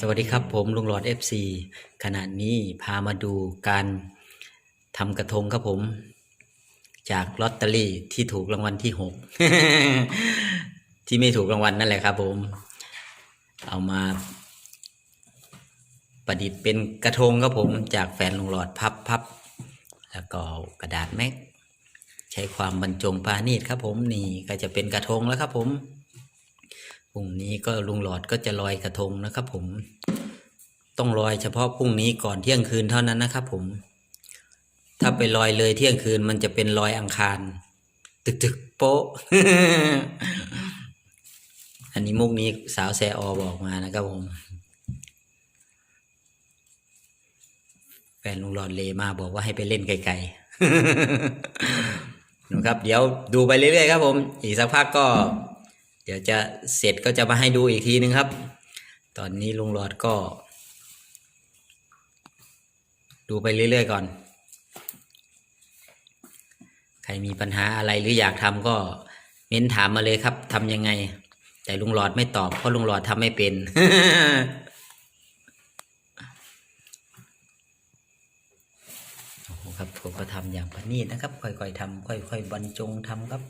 สวัสดีครับผมลุงหลอด FC ขณะนี้พามาดูการทำกระทงครับผม จากลอตเตอรี่ที่ถูกรางวัลที่หกที่ไม่ถูกรางวัลนั่นแหละครับผม เอามา ประดิษฐ์เป็นกระทงครับผม จากแฟนลุงหลอดพับพับแล้วก็กระดาษแม็ก ใช้ความบรรจงปาณีตครับผมนี่ก็จะเป็นกระทงแล้วครับผม รุ่งนี้ก็ลุงหลอดก็จะลอยกระทงนะครับผม ต้องลอยเฉพาะพรุ่งนี้ก่อนเที่ยงคืนเท่านั้นนะครับผม ถ้าไปลอยเลยเที่ยงคืนมันจะเป็นลอยอังคาร ตึกตึกโป๊ะ อันนี้มุกนี้สาวแซออบอกมานะครับผม แฟนลุงหลอดเลมาบอกว่าให้ไปเล่นไกลๆนะครับ เดี๋ยวดูไปเรื่อยๆครับผม อีกสักพักก็ เดี๋ยวจะเสร็จก็จะมาให้ดูอีกทีนึงครับ ตอนนี้ลุงหลอดก็ ดูไปเรื่อยๆก่อน ใครมีปัญหาอะไรหรืออยากทำก็เม้นถามมาเลยครับทำยังไง แต่ลุงหลอดไม่ตอบเพราะลุงหลอดทำไม่เป็นโอ้โหครับผมก็ทำอย่างประณีตนะครับ ค่อยๆทำค่อยๆบรรจงทำครับ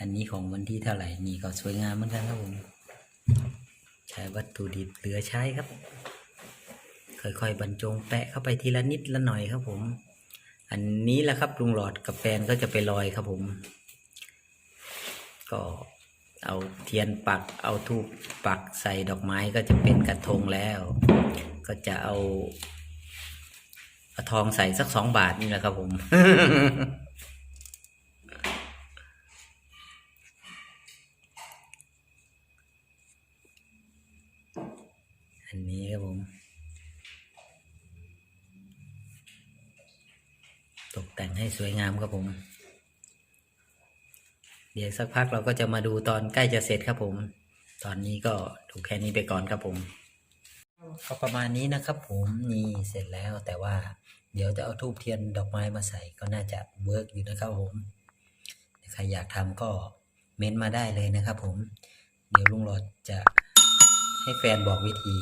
อันนี้ของวันที่เท่าไหร่นี่ก็สวยงามเหมือนกันครับผม ใช้วัตถุดิบเหลือใช้ครับ ค่อยๆบรรจงแปะเข้าไปทีละนิดละหน่อยครับผม อันนี้แหละครับลุงหลอดกับแฟนก็จะไปลอยครับผม ก็เอาเทียนปักเอาทูปปักใส่ดอกไม้ก็จะเป็นกระทงแล้ว ก็จะเอาเอาทองใส่สักสองบาทนี่แหละครับผม อันนี้ครับผม ตกแต่งให้สวยงามครับผม เดี๋ยวสักพักเราก็จะมาดูตอนใกล้จะเสร็จครับผม ตอนนี้ก็ดูแค่นี้ไปก่อนครับผมก็ประมาณนี้นะครับผมนี่เสร็จแล้วแต่ว่าเดี๋ยวจะเอาทูบเทียนดอกไม้มาใส่ก็น่าจะเวิร์กอยู่นะครับผมใครอยากทำก็เม้นต์มาได้เลยนะครับผม เดี๋ยวลุงหลอดจะ ให้แฟนบอกวิธี